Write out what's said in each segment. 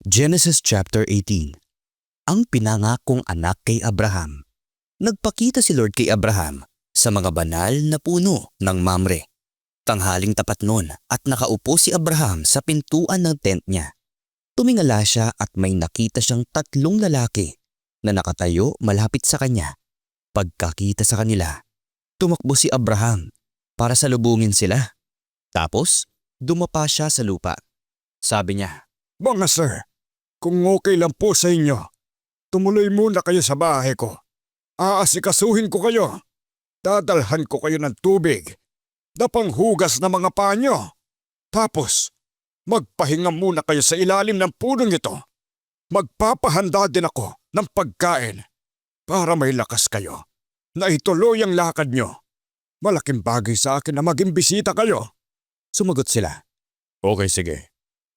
Genesis chapter 18 Ang pinangakong anak kay Abraham. Nagpakita si Lord kay Abraham sa mga banal na puno ng Mamre. Tanghaling tapat nun at nakaupo si Abraham sa pintuan ng tent niya. Tumingala siya at may nakita siyang tatlong lalaki na nakatayo malapit sa kanya. Pagkakita sa kanila, tumakbo si Abraham para salubungin sila. Tapos, dumapa siya sa lupa. Sabi niya, Mga sir, kung okay lang po sa inyo, tumuloy muna kayo sa bahay ko. Aasikasuhin ko kayo. Dadalhan ko kayo ng tubig na panghugas ng mga panyo. Tapos, magpahinga muna kayo sa ilalim ng punong ito. Magpapahanda din ako ng pagkain para may lakas kayo na ituloy ang lakad nyo. Malaking bagay sa akin na maging bisita kayo. sumagot sila. Okay, sige.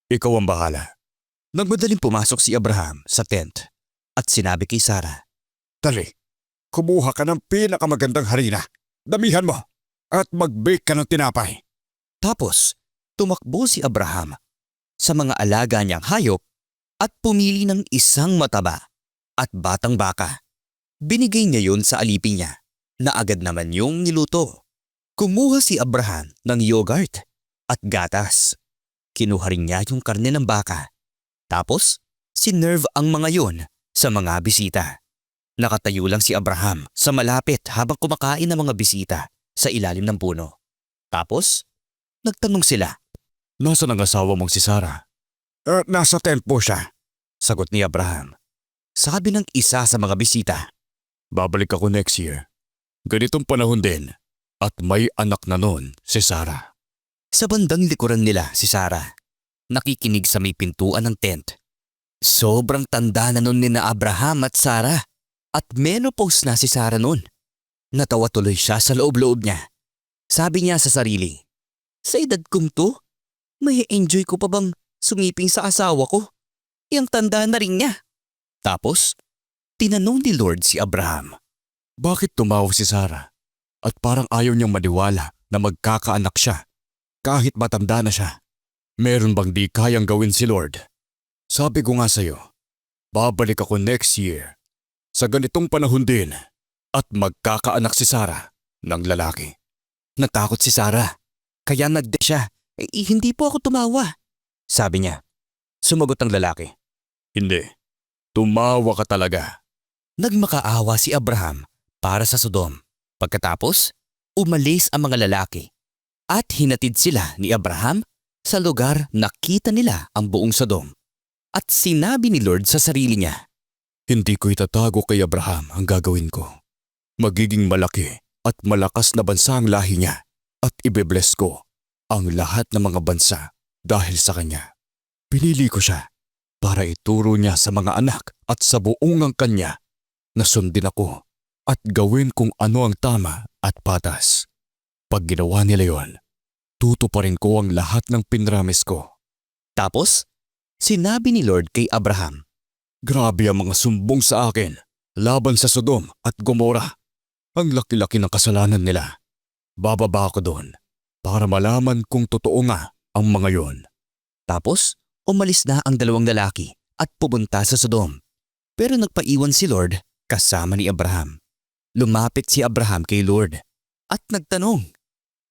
Ikaw ang bahala. Nagmadaling pumasok si Abraham sa tent at sinabi kay Sarah, Dali, kumuha ka ng pinakamagandang harina. Damihan mo at mag-bake ka ng tinapay. Tapos, tumakbo si Abraham sa mga alaga niyang hayop at pumili ng isang mataba at batang baka. Binigay niya yun sa alipin niya na agad naman yung niluto. Kumuha si Abraham ng yogurt at gatas. Kinuha rin niya yung karne ng baka. Tapos, sinerve ang mga yun sa mga bisita. Nakatayo lang si Abraham sa malapit habang kumakain ng mga bisita sa ilalim ng puno. Tapos, nagtanong sila. Nasaan ang asawa mong si Sarah? Uh, nasa tent po siya. Sagot ni Abraham. Sabi ng isa sa mga bisita. Babalik ako next year. Ganitong panahon din. At may anak na noon si Sarah. Sa bandang likuran nila si Sarah. Nakikinig sa may pintuan ng tent. Sobrang tanda na noon ni na Abraham at Sarah. At menopause na si Sarah noon. Natawa tuloy siya sa loob-loob niya. Sabi niya sa sarili, Sa edad kong to, may enjoy ko pa bang sumiping sa asawa ko? Yang tanda na rin niya. Tapos, tinanong ni Lord si Abraham. Bakit tumawa si Sarah? At parang ayaw niyang maniwala na magkakaanak siya kahit matanda na siya. Meron bang di kayang gawin si Lord? Sabi ko nga sa'yo, babalik ako next year sa ganitong panahon din at magkakaanak si Sarah ng lalaki. Natakot si Sarah. Kaya nagde siya. Eh, hindi po ako tumawa. Sabi niya. Sumagot ang lalaki. Hindi. Tumawa ka talaga. Nagmakaawa si Abraham para sa Sodom. Pagkatapos, umalis ang mga lalaki at hinatid sila ni Abraham sa lugar na kita nila ang buong Sodom. At sinabi ni Lord sa sarili niya, Hindi ko itatago kay Abraham ang gagawin ko. Magiging malaki at malakas na bansa ang lahi niya at ibebless ko ang lahat ng mga bansa dahil sa kanya. Pinili ko siya para ituro niya sa mga anak at sa buong ang kanya na sundin ako at gawin kung ano ang tama at patas. Pag ginawa nila yon, tutuparin ko ang lahat ng pinramis ko. Tapos, sinabi ni Lord kay Abraham, Grabe ang mga sumbong sa akin laban sa Sodom at Gomora. Ang laki-laki ng kasalanan nila. Bababa ako doon para malaman kung totoo nga ang mga yon. Tapos, umalis na ang dalawang lalaki at pumunta sa Sodom. Pero nagpaiwan si Lord kasama ni Abraham. Lumapit si Abraham kay Lord at nagtanong,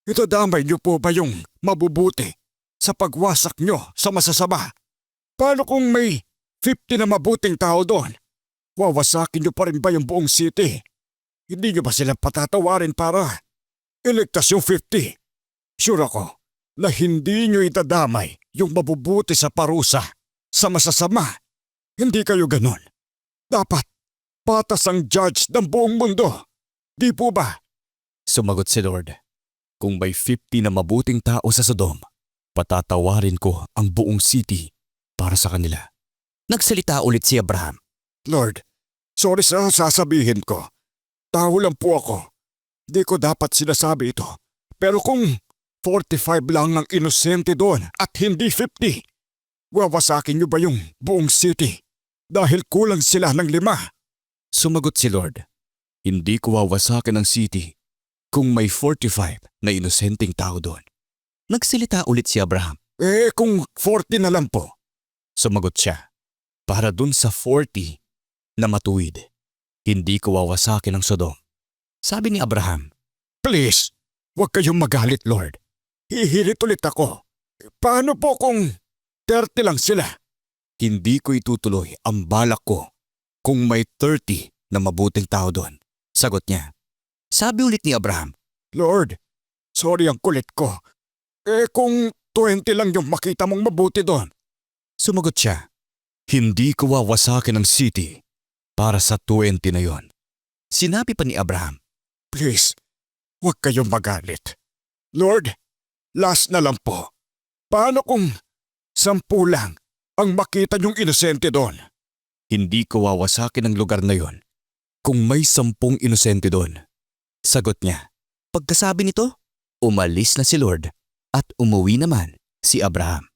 Ito damay niyo po ba yung mabubuti sa pagwasak niyo sa masasama? Paano kung may 50 na mabuting tao doon? Wawasakin niyo pa rin ba yung buong city? Hindi niyo ba sila patatawarin para iligtas yung 50? Sure ako na hindi niyo itadamay yung mabubuti sa parusa sa masasama. Hindi kayo ganon. Dapat patas ang judge ng buong mundo. Di po ba? Sumagot si Lord. Kung may 50 na mabuting tao sa Sodom, patatawarin ko ang buong city para sa kanila. Nagsalita ulit si Abraham. Lord, sorry sa sasabihin ko. Tao lang po ako. Di ko dapat sinasabi ito. Pero kung 45 lang ang inosente doon at hindi 50, wawasakin niyo ba yung buong city? Dahil kulang sila ng lima. Sumagot si Lord, Hindi ko wawasakin ang city kung may 45 na inosenteng tao doon. Nagsalita ulit si Abraham. Eh kung 40 na lang po. Sumagot siya. para dun sa 40 na matuwid. Hindi ko wawasakin ang Sodom. Sabi ni Abraham, Please, huwag kayong magalit, Lord. Hihirit ulit ako. Paano po kung 30 lang sila? hindi ko itutuloy ang balak ko kung may 30 na mabuting tao doon. Sagot niya. Sabi ulit ni Abraham, Lord, sorry ang kulit ko. Eh kung 20 lang yung makita mong mabuti doon. Sumagot siya, Hindi ko wawasakin ang city para sa 20 na yon. Sinabi pa ni Abraham, Please, huwag kayong magalit. Lord, last na lang po. Paano kung sampu lang ang makita niyong inosente doon? Hindi ko wawasakin ang lugar na yon kung may sampung inosente doon. Sagot niya. Pagkasabi nito, umalis na si Lord at umuwi naman si Abraham.